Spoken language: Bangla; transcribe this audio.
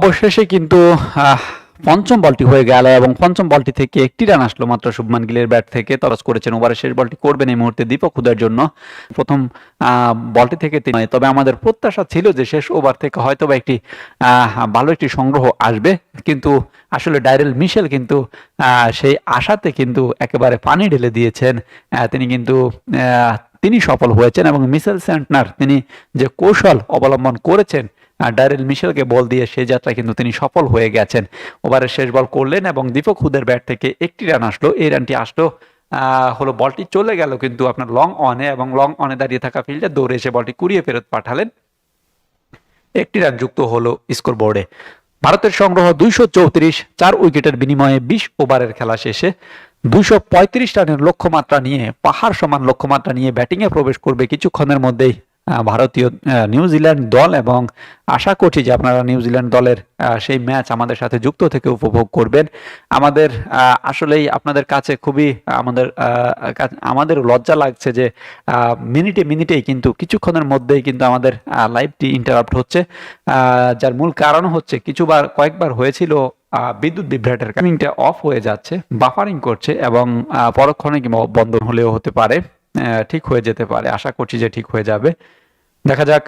অবশেষে কিন্তু পঞ্চম বলটি হয়ে গেল এবং পঞ্চম বলটি থেকে একটি রান আসলো মাত্র শুভমান গিলের ব্যাট থেকে। তরস করেছেন ওভারের শেষ বলটি করবেন এই মুহূর্তে দীপক হুদার জন্য। প্রথম বলটি থেকে তিনি তবে আমাদের প্রত্যাশা ছিল যে শেষ ওভার থেকে হয়তো বা একটি ভালো একটি সংগ্রহ আসবে। কিন্তু আসলে ডাইরেল মিশেল কিন্তু সেই আশাতে কিন্তু একেবারে পানি ঢেলে দিয়েছেন। তিনি কিন্তু তিনি সফল হয়েছেন এবং মিশেল সেন্টনার তিনি যে কৌশল অবলম্বন করেছেন ডারেল মিশেলকে বল দিয়ে সেই যাত্রায় কিন্তু তিনি সফল হয়ে গেছেন। ওভারের শেষ বল করলেন এবং দীপক হুদের ব্যাট থেকে একটি রান আসলো। এই রানটি আসলো হলো বলটি চলে গেল কিন্তু আপনার লং অনে এবং লং অনে দাঁড়িয়ে থাকা ফিল্ডার দৌড়ে এসে বলটি কুড়িয়ে ফেরত পাঠালেন। একটি রান যুক্ত হলো স্কোর বোর্ডে ভারতের সংগ্রহ দুইশো চৌত্রিশ, চার উইকেটের বিনিময়ে বিশ ওভারের খেলা শেষে দুইশো পঁয়ত্রিশ রানের লক্ষ্যমাত্রা নিয়ে পাহাড় সমান লক্ষ্যমাত্রা নিয়ে ব্যাটিংয়ে প্রবেশ করবে কিছুক্ষণের মধ্যেই ভারতীয় নিউজিল্যান্ড দল এবং আশা করছি যে আপনারা নিউজিল্যান্ড দলের সেই ম্যাচ আমাদের সাথে যুক্ত থেকে উপভোগ করবেন। আমাদের আসলেই আপনাদের কাছে খুবই, আমাদের আমাদের লজ্জা লাগছে যে মিনিটে মিনিটেই কিন্তু, কিছুক্ষণের মধ্যেই কিন্তু আমাদের লাইভটি ইন্টারাপ্ট হচ্ছে। যার মূল কারণ হচ্ছে কিছুবার, কয়েকবার হয়েছিল বিদ্যুৎ বিভ্রাটের কামিংটা অফ হয়ে যাচ্ছে বাফারিং করছে এবং পরক্ষণে কিংবা বন্ধ হলেও হতে পারে ঠিক হয়ে যেতে পারে। আশা করছি যে ঠিক হয়ে যাবে। দেখা যাক।